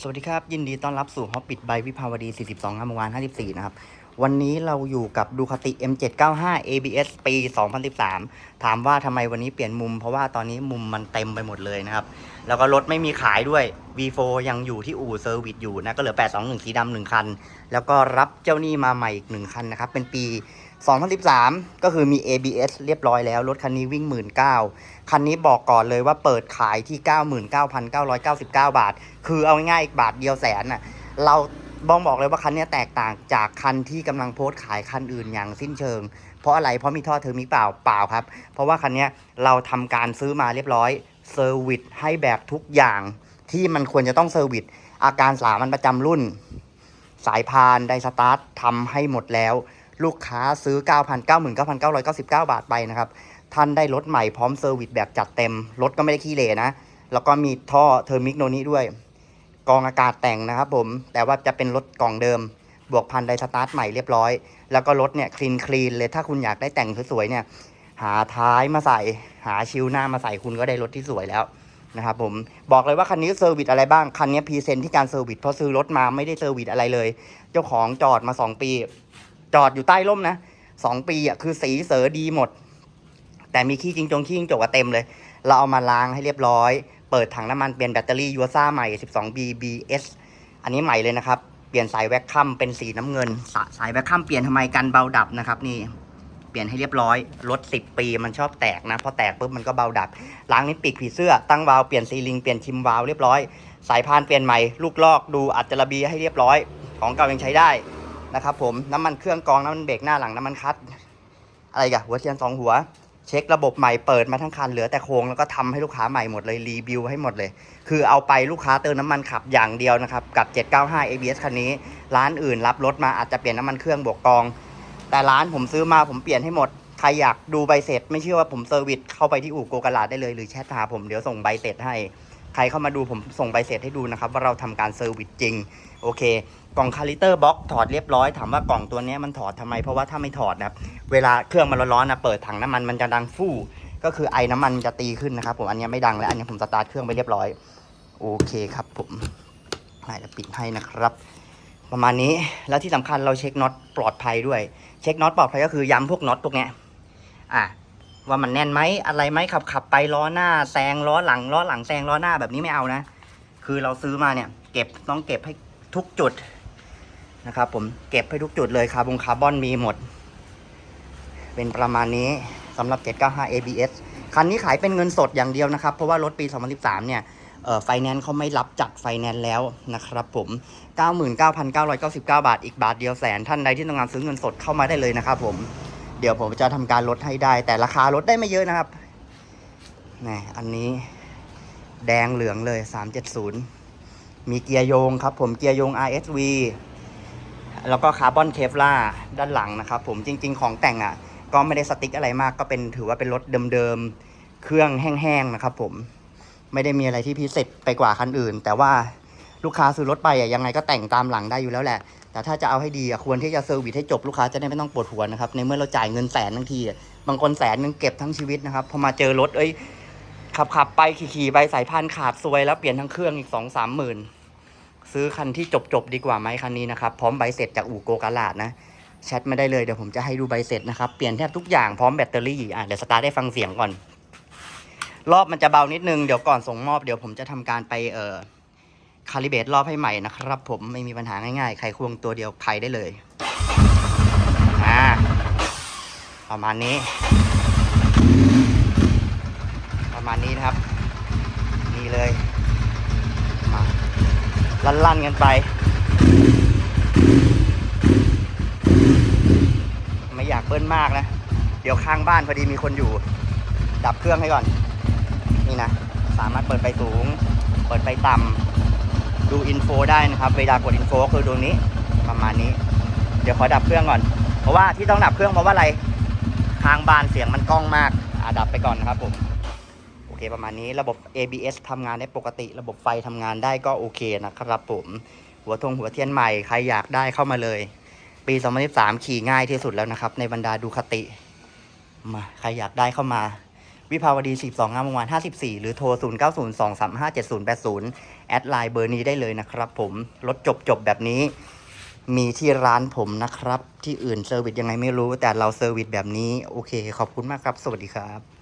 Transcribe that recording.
สวัสดีครับ ยินดีต้อนรับสู่ฮอปปิดใบวิภาวดี 42งามวงวาน54 นะครับ วันนี้เราอยู่กับดูคติ M795 ABS ปี 2013 ถามว่าทำไมวันนี้เปลี่ยนมุม เพราะว่าตอนนี้มุมมันเต็มไปหมดเลยนะครับ แล้วก็รถไม่มีขายด้วย V4 ยังอยู่ที่อู่เซอร์วิสอยู่นะ ก็เหลือ 821 สีดำหนึ่งคัน แล้วก็รับเจ้าหนี้มาใหม่อีกหนึ่งคันนะครับ เป็นปี 2013 ก็คือมี ABS เรียบร้อยแล้ว รถคันนี้วิ่ง 19,000คันนี้บอกก่อนเลยว่าเปิดขายที่ 99,999 บาท คือเอาง่ายๆอีกบาทเดียวแสนน่ะ เราบ้องบอกเลยว่าคันนี้แตกต่างจากคันที่กำลังโพสต์ขายคันอื่นอย่างสิ้นเชิง เพราะอะไร เพราะมีท่อเทอร์มิเปล่าเปล่าครับ เพราะว่าคันนี้เราทำการซื้อมาเรียบร้อยเซอร์วิสให้แบบทุกอย่างที่มันควรจะต้องเซอร์วิสอาการสามันประจำรุ่น สายพานไดสตาร์ททำให้หมดแล้ว ลูกค้าซื้อ 9 9 9 9 9 9 บาทไปนะครับ ท่านได้รถใหม่พร้อมเซอร์วิสแบบจัดเต็ม รถก็ไม่ได้ขี้เหร่นะ แล้วก็มีท่อเทอร์มิกโนนี้ด้วยกองอากาศแต่งนะครับผม แต่ว่าจะเป็นรถกล่องเดิม บวกพันไดสตาร์ทใหม่เรียบร้อย แล้วก็รถเนี่ยคลีนคลีนเลย ถ้าคุณอยากได้แต่งสวยๆเนี่ย หาท้ายมาใส่ หาชิวหน้ามาใส่คุณก็ได้รถที่สวยแล้วนะครับผม บอกเลยว่าคันนี้เซอร์วิสอะไรบ้าง คันนี้พรีเซนต์ที่การเซอร์วิสเพราะซื้อรถมาไม่ได้เซอร์วิสอะไรเลย เจ้าของจอดมา 2 ปี จอดอยู่ใต้ร่มนะสองปีอะคือสีเสือดีหมด แต่มีขี้จริงจงขี้จิงจกเต็มเลย เราเอามาล้างให้เรียบร้อย เปิดถังน้ำมันเปลี่ยนแบตเตอรี่ยูซ่าใหม่ 12 BBS อันนี้ใหม่เลยนะครับ เปลี่ยนสายแว็กคัมเป็นสีน้ำเงิน สายแว็กคัมเปลี่ยนทำไมกันเบาดับนะครับนี่เปลี่ยนให้เรียบร้อยรถ10 ปีมันชอบแตกนะพอแตกปุ๊บมันก็เบาดับล้างนิ้วปีกผีเสื้อตั้งวาล์วเปลี่ยนซีลิงเปลี่ยนชิมวาล์วเรียบร้อย สายพานเปลี่ยนใหม่ลูกลอกดูอัจจระบีให้เรียบร้อย ของเก่ายังใช้ได้ นะครับผมน้ำมันเครื่องกรองน้ำมันเบรกหน้าหลังน้ำมันคัดอะไรกันหัวเทียนสองหัว เช็คระบบใหม่เปิดมาทั้งคันเหลือแต่โครงแล้วก็ทำให้ลูกค้าใหม่หมดเลยรีวิวให้หมดเลย คือเอาไปลูกค้าเติมน้ำมันขับอย่างเดียวนะครับกับ 795 ABS คันนี้ ร้านอื่นรับรถมาอาจจะเปลี่ยนน้ำมันเครื่องบวกกอง แต่ร้านผมซื้อมาผมเปลี่ยนให้หมดใครอยากดูใบเสร็จ ไม่เชื่อว่าผมเซอร์วิสเข้าไปที่อู่โกกาลาดได้เลยหรือแชทหาผมเดี๋ยวส่งใบเสร็จให้ ใครเข้ามาดูผมส่งใบเสร็จให้ดูนะครับ ว่าเราทำการเซอร์วิสจริง โอเค กล่องคาลิเตอร์บ็อกถอดเรียบร้อยถามว่ากล่องตัวนี้มันถอดทำไม เพราะว่าถ้าไม่ถอดนะครับเวลาเครื่องมันร้อนๆนะเปิดถังน้ำมันมันจะดังฟู่ก็คือไอ้น้ำมันจะตีขึ้นนะครับผมอันนี้ไม่ดังแล้วอันนี้ผมสตาร์ทเครื่องไปเรียบร้อยโอเคครับผมให้แล้วปิดให้นะครับ ประมาณนี้แล้วที่สำคัญเราเช็คน็อตปลอดภัยด้วย เช็คน็อตปลอดภัยก็คือย้ำพวกน็อตพวกเนี้ยอะ ว่ามันแน่นไหมอะไรไหมขับขับไปล้อหน้าแซงล้อหลังล้อหลังแซงล้อหน้าแบบนี้ไม่เอานะ คือเราซื้อมาเนี่ย เก็บต้องเก็บให้ทุกจุดนะครับ ผมเก็บให้ทุกจุดเลยคาร์บงคาร์บอนมีหมด เป็นประมาณนี้สำหรับ 795 ABS คันนี้ขายเป็นเงินสดอย่างเดียวนะครับ เพราะว่ารถปี 2013 เนี่ยเอ่อไฟแนนซ์เขาไม่รับจัดไฟแนนซ์แล้วนะครับผม 99,999 บาท อีกบาทเดียวแสนท่านใดที่ต้องการซื้อเงินสดเข้ามาได้เลยนะครับผม เดี๋ยวผมจะทำการลดให้ได้ แต่ราคาลดได้ไม่เยอะนะครับนี่อันนี้แดงเหลืองเลย370มีเกียร์โยงครับ ผมเกียร์โยง RSV แล้วก็คาร์บอนเคฟล่าด้านหลังนะครับ ผมจริง ๆ ของแต่งอะ ก็ไม่ได้สติ๊กอะไรมากก็เป็นถือว่าเป็นรถเดิมๆ เครื่องแห้งๆนะครับ ผมไม่ได้มีอะไรที่พิเศษไปกว่าคันอื่น แต่ว่าลูกค้าซื้อรถไปอะยังไงก็แต่งตามหลังได้อยู่แล้วแหละ แต่ถ้าจะเอาให้ดีอะควรที่จะเซอร์วิสให้จบลูกค้าจะได้ไม่ต้องปวดหัวนะครับในเมื่อเราจ่ายเงินแสนทั้งทีบางคนแสนนึงเก็บทั้งชีวิตนะครับพอมาเจอรถเอ้ยขับขับไปขี่ๆไปสายพานขาดซวยแล้วเปลี่ยนทั้งเครื่องอีกสองสามหมื่นซื้อคันที่จบๆดีกว่าไหมคันนี้นะครับพร้อมใบเสร็จจากอู่โกกาลาดนะแชทมาได้เลยเดี๋ยวผมจะให้ดูใบเสร็จนะครับเปลี่ยนแทบทุกอย่างพร้อมแบตเตอรี่อะเดี๋ยวสตาร์ทได้ฟังเสียงก่อน รอบมันจะเบานิดนึงเดี๋ยวก่อนส่งมอบเดี๋ยวผมจะทำการไปเอ่อ คาลิเบตรอบให้ใหม่นะครับ ผมไม่มีปัญหาง่ายๆใครควงตัวเดียวใครได้เลยอ่าประมาณนี้ ประมาณนี้นะครับ นี่เลย มาลั่นๆกันไป ไม่อยากเบิ้ลมากนะ เดี๋ยวข้างบ้านพอดีมีคนอยู่ ดับเครื่องให้ก่อน นี่นะ สามารถเปิดไฟสูง เปิดไฟต่ำ ดูอินโฟได้นะครับ เวลากดอินโฟก็คือตรงนี้ประมาณนี้ เดี๋ยวขอดับเครื่องก่อน เพราะว่าที่ต้องดับเครื่องเพราะว่าอะไรข้างบานเสียงมันก้องมากอ่าดับไปก่อนนะครับผมโอเคประมาณนี้ระบบ ABS ทำงานได้ปกติ ระบบไฟทำงานได้ก็โอเคนะครับผมหัวทงหัวเทียนใหม่ใครอยากได้เข้ามาเลย ปี2013ขี่ง่ายที่สุดแล้วนะครับ ในบรรดาดูคติมาใครอยากได้เข้ามา วิภาวดี 42 งามวงวาน 54 หรือโทร 0902357080 แอดไลน์เบอร์นี้ได้เลยนะครับผม รถจบจบแบบนี้ มีที่ร้านผมนะครับ ที่อื่นเซอร์วิสยังไงไม่รู้ แต่เราเซอร์วิสแบบนี้ โอเค ขอบคุณมากครับ สวัสดีครับ